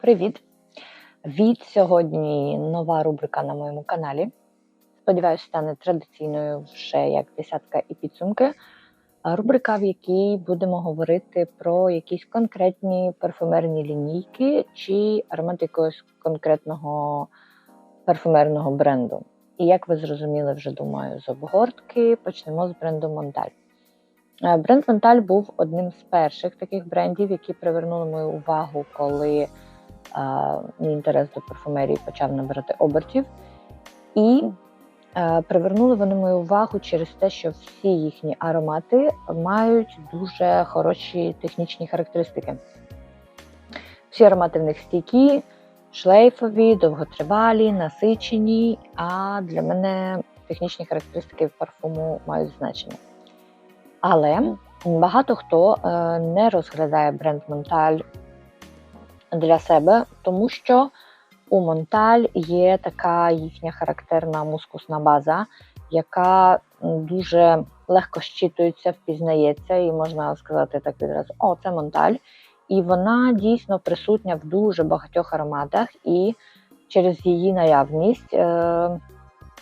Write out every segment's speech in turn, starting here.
Привіт! Від сьогодні нова рубрика на моєму каналі. Сподіваюся, стане традиційною вже як десятка і підсумки. Рубрика, в якій будемо говорити про якісь конкретні парфумерні лінійки чи аромат якогось конкретного парфумерного бренду. І як ви зрозуміли, вже думаю, з обгортки почнемо з бренду Монталь. Бренд Монталь був одним з перших таких брендів, які привернули мою увагу, коли мій інтерес до парфумерії почав набирати обертів. І е, привернули вони мою увагу через те, що всі їхні аромати мають дуже хороші технічні характеристики. Всі аромати в них стійкі, шлейфові, довготривалі, насичені, а для мене технічні характеристики парфуму мають значення. Але багато хто е, не розглядає бренд Монталь для себе, тому що у Монталь є така їхня характерна мускусна база, яка дуже легко щитується, впізнається, і можна сказати так відразу: о, це Монталь. І вона дійсно присутня в дуже багатьох ароматах, і через її наявність е,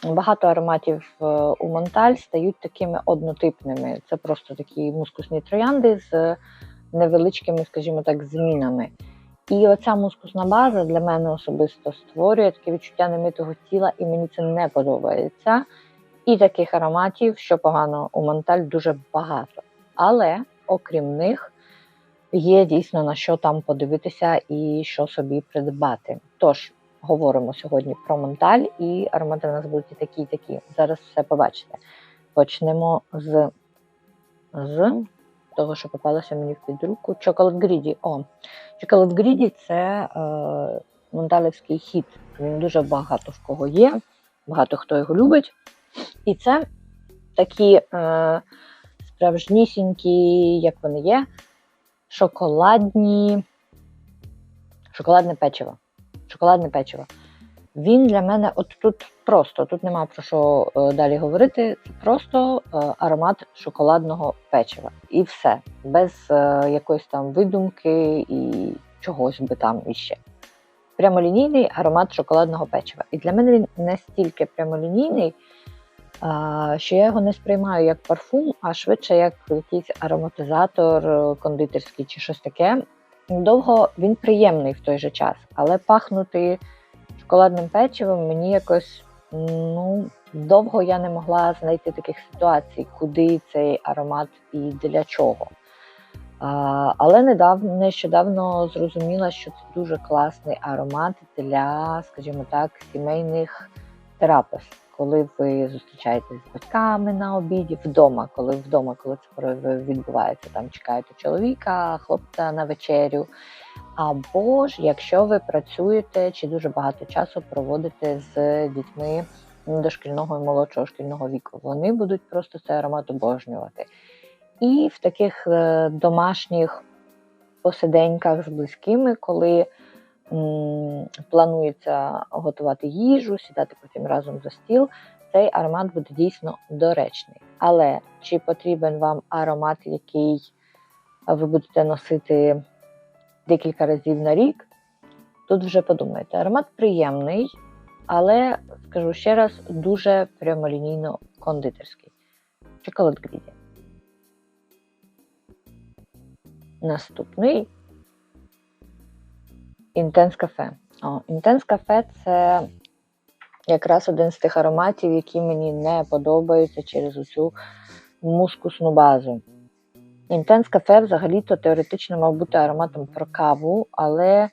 багато ароматів е, у Монталь стають такими однотипними. Це просто такі мускусні троянди з невеличкими, скажімо так, змінами. І оця мускусна база для мене особисто створює таке відчуття немитого тіла, і мені це не подобається. І таких ароматів, що погано у Монталь, дуже багато. Але окрім них є дійсно на що там подивитися і що собі придбати. Тож, говоримо сьогодні про Монталь, і аромати в нас будуть такі, такі. Зараз все побачите. Почнемо з. з того, що попалося мені під руку. Chocolate Greedy. О, Chocolate Greedy – це е, монталівський хіт. Він дуже багато в кого є, багато хто його любить. І це такі е, справжнісінькі, як вони є, шоколадні, шоколадне печиво. Шоколадне печиво. Він для мене от тут просто, тут нема про що е, далі говорити. Це просто е, аромат шоколадного печива. І все, без е, якоїсь там видумки і чогось би там іще. Прямолінійний аромат шоколадного печива. І для мене він настільки прямолінійний, що я його не сприймаю як парфум, а швидше як якийсь ароматизатор кондитерський чи щось таке. Довго він приємний в той же час, але пахнути шоколадним печивом мені якось ну, довго я не могла знайти таких ситуацій, куди цей аромат і для чого. А, Але недавно, нещодавно зрозуміла, що це дуже класний аромат для, скажімо так, сімейних терапевт. Коли ви зустрічаєтесь з батьками на обіді вдома, коли вдома, коли це відбувається, там чекаєте чоловіка, хлопця на вечерю. Або ж якщо ви працюєте чи дуже багато часу проводите з дітьми дошкільного і молодшого шкільного віку, вони будуть просто цей аромат обожнювати. І в таких е, домашніх посиденьках з близькими, коли м, планується готувати їжу, сідати потім разом за стіл, цей аромат буде дійсно доречний. Але чи потрібен вам аромат, який ви будете носити? Декілька разів на рік, тут вже подумайте, аромат приємний, але, скажу ще раз, дуже прямолінійно кондитерський. Чоколад Гріді. Наступний інтенс кафе. Інтенс кафе це якраз один з тих ароматів, які мені не подобаються через оцю мускусну базу. Інтенс кафе взагалі-то теоретично мав бути ароматом про каву, але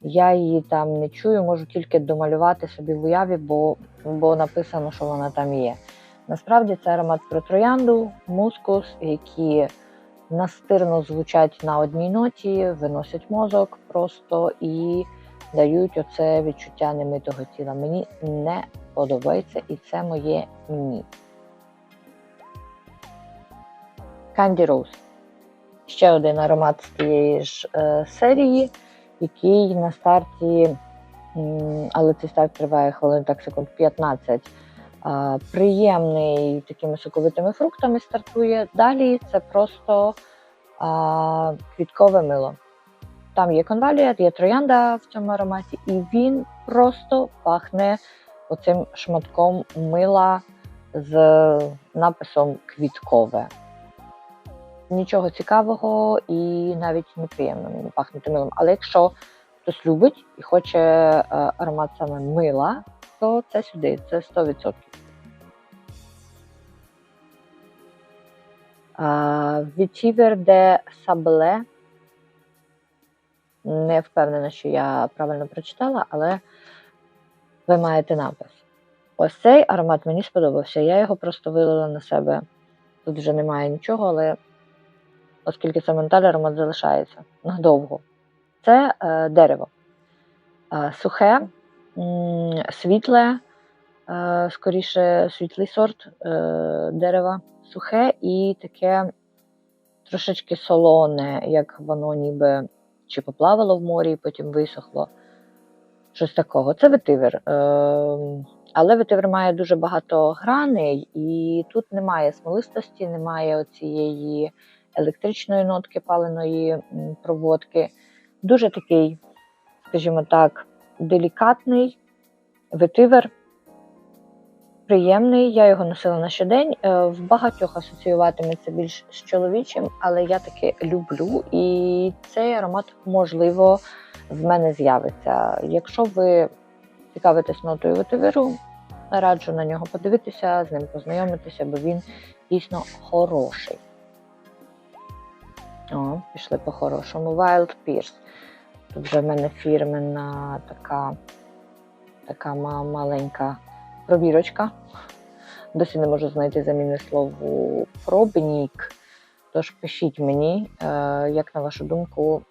я її там не чую, можу тільки домалювати собі в уяві, бо бо написано, що вона там є. Насправді це аромат про троянду, мускус, які настирно звучать на одній ноті, виносять мозок просто і дають оце відчуття немитого тіла. Мені не подобається і це моє ні. Candy Rose ще один аромат з тієї ж е, серії, який на старті, але цей старт триває хвилин так секунд 15. Е, приємний такими соковитими фруктами стартує. Далі це просто е, квіткове мило. там є конвалія, є троянда в цьому ароматі, і він просто пахне оцим шматком мила з написом квіткове. Нічого цікавого і навіть неприємно пахнути милом. Але якщо хтось любить і хоче е, аромат саме мила, то це сюди, це 100%. Вітівер де Сабле. Не впевнена, що я правильно прочитала, але ви маєте напис. Ось цей аромат мені сподобався. Я його просто вилила на себе. Тут вже немає нічого, але оскільки це менталь, аромат залишається надовго. Це е, дерево. Е, сухе, м, світле, е, скоріше світлий сорт е, дерева, сухе і таке трошечки солоне, як воно ніби чи поплавало в морі, і потім висохло. Щось такого. Це ветивер. Е, але ветивер має дуже багато граней, і тут немає смолистості, немає оцієї електричної нотки паленої проводки. Дуже такий, скажімо так, делікатний ветивер. Приємний, я його носила на щодень. Е, В багатьох асоціюватиметься більш з чоловічим, але я таки люблю, і цей аромат, можливо, в мене з'явиться. Якщо ви цікавитесь нотою ветиверу, раджу на нього подивитися, з ним познайомитися, бо він дійсно хороший. О, пішли по-хорошому. Wild Pierce. Тут вже в мене фірменна така, така маленька пробірочка. Досі не можу знайти заміни слову пробнік. Тож пишіть мені, е, як на вашу думку,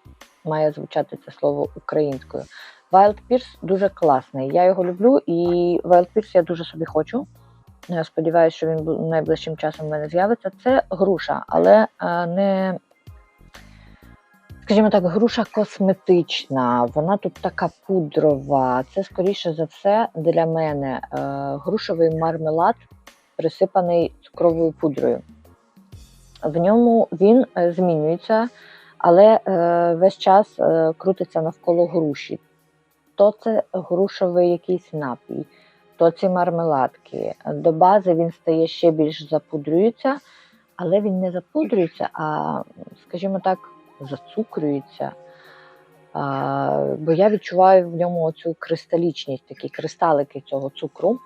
має звучати це слово українською. Wild Pierce дуже класний. Я його люблю, і Wild Pierce я дуже собі хочу. Я сподіваюся, що він найближчим часом в мене з'явиться. Це груша, але е, не, скажімо так, груша косметична. Вона тут така пудрова. Це, скоріше за все, для мене е, грушовий мармелад, присипаний цукровою пудрою. В ньому він е, змінюється, але е, весь час крутиться навколо груші. То це грушовий якийсь напій, то ці мармеладки. До бази він стає ще більш запудрюється, але він не запудрюється, а, скажімо так, зацукрюється. А, бо я відчуваю в ньому оцю кристалічність, такі кристалики цього цукру.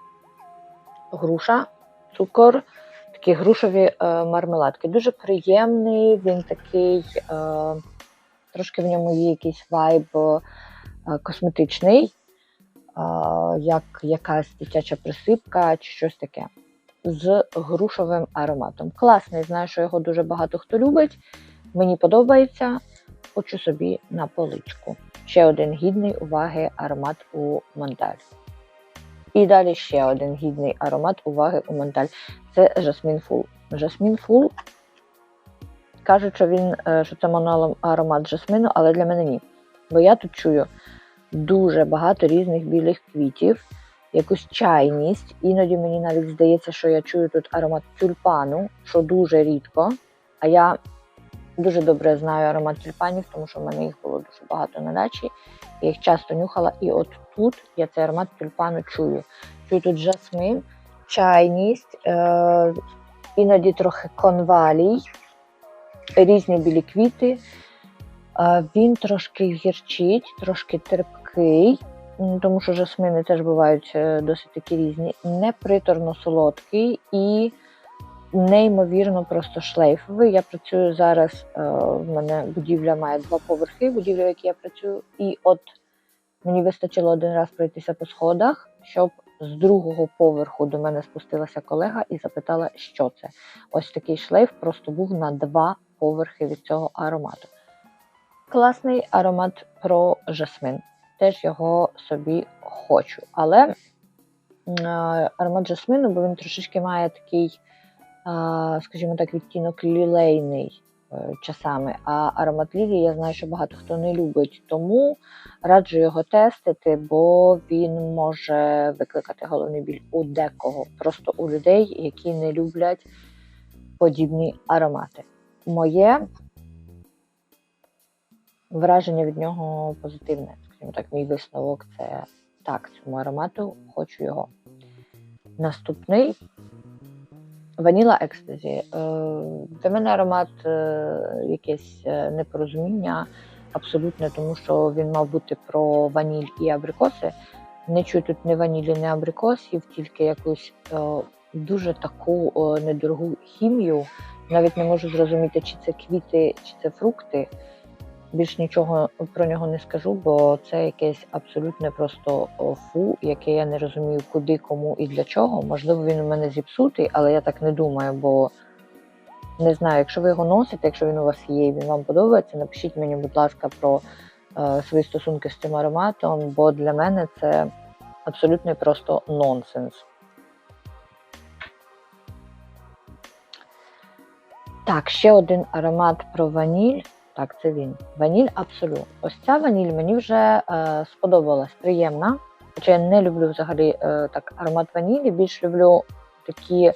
Груша, цукор, такі грушові е, мармеладки. Дуже приємний, він такий, е, трошки в ньому є якийсь вайб е, косметичний, як якась дитяча присипка чи щось таке. З грушовим ароматом. Класний, знаю, що його дуже багато хто любить. Мені подобається, хочу собі на поличку. Ще один гідний уваги аромат у Монталь. І далі ще один гідний аромат уваги у Монталь. Це Жасмін Фул. Жасмін Фул кажуть, що він е, що це моноаромат жасмину, але для мене ні. Бо я тут чую дуже багато різних білих квітів, якусь чайність. Іноді мені навіть здається, що я чую тут аромат тюльпану, що дуже рідко. А я дуже добре знаю аромат тюльпанів, тому що в мене їх було дуже багато на дачі. Я їх часто нюхала, і от тут я цей аромат тюльпану чую. Чую тут жасмин, чайність, е- іноді трохи конвалій, різні білі квіти. Е, він трошки гірчить, трошки терпкий, тому що жасмини теж бувають е, досить такі різні, не приторно солодкий і неймовірно просто шлейфовий. Я працюю зараз, е, в мене будівля має два поверхи, будівля, в якій я працюю, і от мені вистачило один раз пройтися по сходах, щоб з другого поверху до мене спустилася колега і запитала, що це. Ось такий шлейф просто був на два поверхи від цього аромату. Класний аромат про жасмин. Теж його собі хочу. Але е, аромат жасмину, бо він трошечки має такий, скажімо так, відтінок лілейний е, часами. А аромат лілії я знаю, що багато хто не любить. Тому раджу його тестити, бо він може викликати головний біль у декого, просто у людей, які не люблять подібні аромати. Моє враження від нього позитивне. Скажімо так, мій висновок це так, цьому аромату хочу його. Наступний Ваніла екстазі. Е, Для мене аромат е, якесь е, непорозуміння абсолютно, тому що він мав бути про ваніль і абрикоси. Не чую тут ні ванілі, ні абрикосів, тільки якусь дуже таку недорогу хімію. Навіть не можу зрозуміти, чи це квіти, чи це фрукти. Більш нічого про нього не скажу, бо це якесь абсолютне просто фу, яке я не розумію, куди, кому і для чого. Можливо, він у мене зіпсутий, але я так не думаю, бо не знаю, якщо ви його носите, якщо він у вас є і він вам подобається, напишіть мені, будь ласка, про е, свої стосунки з цим ароматом, бо для мене це абсолютно просто нонсенс. Так, ще один аромат про ваніль. Так, це він. Ваніль Абсолют. Ось ця ваніль мені вже е, сподобалась, приємна. Хоча я не люблю взагалі е, так аромат ванілі, більш люблю такі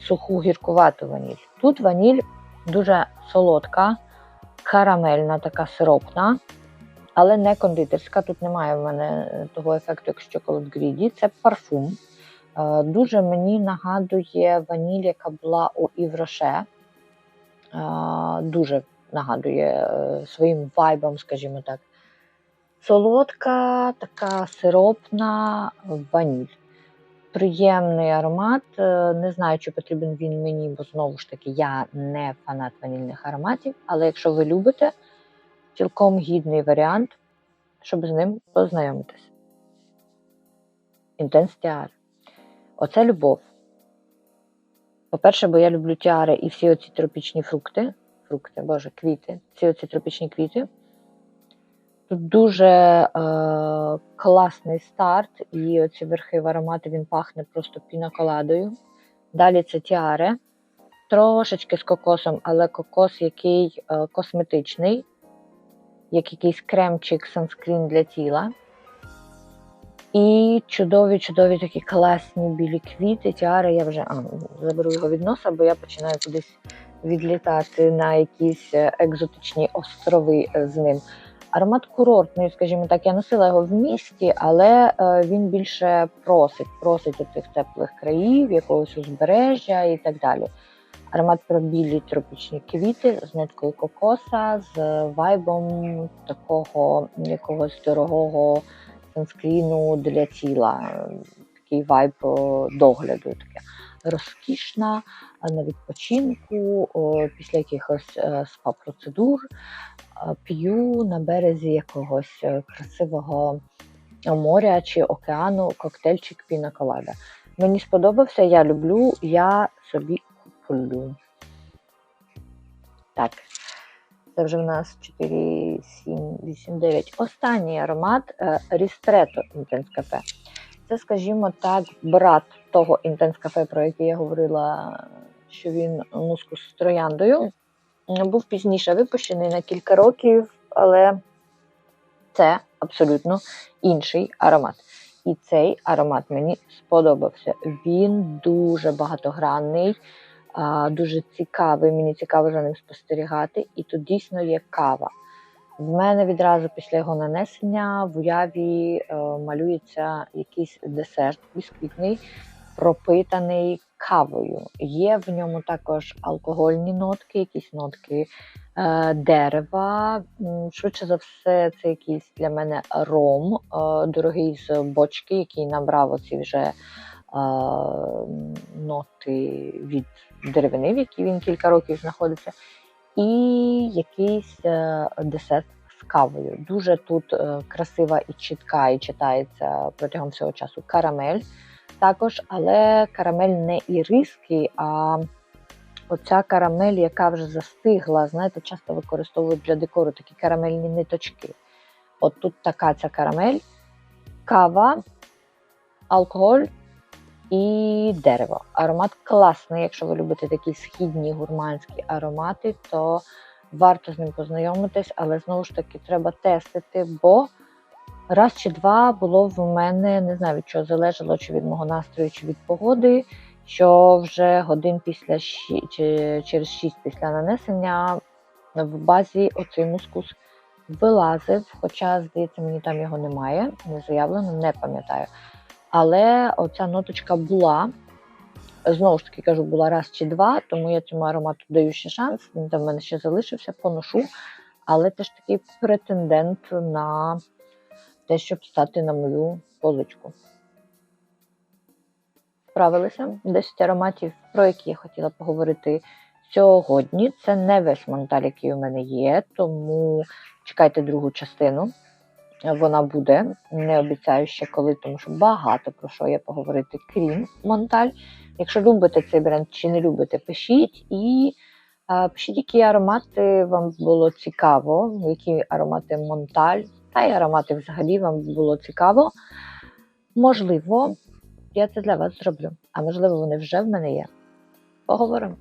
суху гіркувату ваніль. Тут ваніль дуже солодка, карамельна, така сиропна, але не кондитерська. Тут немає в мене того ефекту, як Chocolate Greedy. Це парфум. Е, дуже мені нагадує ваніль, яка була у Івроше. Е, дуже нагадує е, своїм вайбом, скажімо так. Солодка, така сиропна ваніль. Приємний аромат. Е, Не знаю, чи потрібен він мені, бо знову ж таки я не фанат ванільних ароматів. Але якщо ви любите, цілком гідний варіант, щоб з ним познайомитись. Інтенс Тіар. Оце любов. По-перше, бо я люблю тіари і всі оці тропічні фрукти. Фрукти, боже, квіти. Всі оці тропічні квіти. Тут дуже е, класний старт, і оці верхи в ароматі він пахне просто пінаколадою. Далі це тіаре. Трошечки з кокосом, але кокос, який е, косметичний, як якийсь кремчик, санскрін для тіла. І чудові-чудові такі класні білі квіти. Тіари я вже а, заберу його від носа, бо я починаю кудись відлітати на якісь е, екзотичні острови е, з ним. Аромат курортний, скажімо так, я носила його в місті, але е, він більше просить, просить оцих теплих країв, якогось узбережжя і так далі. Аромат про білі тропічні квіти з ноткою кокоса, з вайбом такого якогось дорогого санскріну для тіла. Такий вайб догляду. Таке розкішна на відпочинку, після якихось е, спа-процедур е, п'ю на березі якогось е, красивого моря чи океану коктейльчик піна колада. Мені сподобався, я люблю, я собі куплю. Так, це вже в нас 4, 7, 8, 9. Останній аромат Рістрето Intense Cafe. Це, скажімо так, брат того Cafe, про який я говорила, що він мускус з трояндою. Був пізніше випущений на кілька років, але це абсолютно інший аромат. І цей аромат мені сподобався. Він дуже багатогранний, дуже цікавий. Мені цікаво за ним спостерігати. І тут дійсно є кава. В мене відразу після його нанесення в уяві е, малюється якийсь десерт бісквітний, пропитаний кавою. Є в ньому також алкогольні нотки, якісь нотки е, дерева. Швидше за все, це якийсь для мене ром, е, дорогий з бочки, який набрав оці вже е, ноти від деревини, в якій він кілька років знаходиться. І якийсь е, десерт з кавою. Дуже тут е, красива і чітка, і читається протягом всього часу карамель також, але карамель не іриски, а оця карамель, яка вже застигла, знаєте, часто використовують для декору такі карамельні ниточки. От тут така ця карамель, кава, алкоголь і дерево. Аромат класний. Якщо ви любите такі східні гурманські аромати, то варто з ним познайомитись, але знову ж таки треба тестити, бо раз чи два було в мене, не знаю від чого залежало, чи від мого настрою, чи від погоди, що вже годин після чи через 6 після нанесення в базі оцей мускус вилазив, хоча, здається, мені там його немає, не заявлено, не пам'ятаю. Але оця ноточка була. Знову ж таки кажу, була раз чи два, тому я цьому аромату даю ще шанс. Він там в мене ще залишився, поношу. Але теж такий претендент на те, щоб стати на мою поличку. Справилися 10 ароматів, про які я хотіла поговорити сьогодні. Це не весь монталь, який у мене є, тому чекайте другу частину. Вона буде. Не обіцяю ще коли, тому що багато про що є поговорити, крім монталь. Якщо любите цей бренд чи не любите, пишіть і а, пишіть, які аромати вам було цікаво, які аромати монталь, та й аромати взагалі вам було цікаво. Можливо, я це для вас зроблю, а можливо, вони вже в мене є. Поговоримо.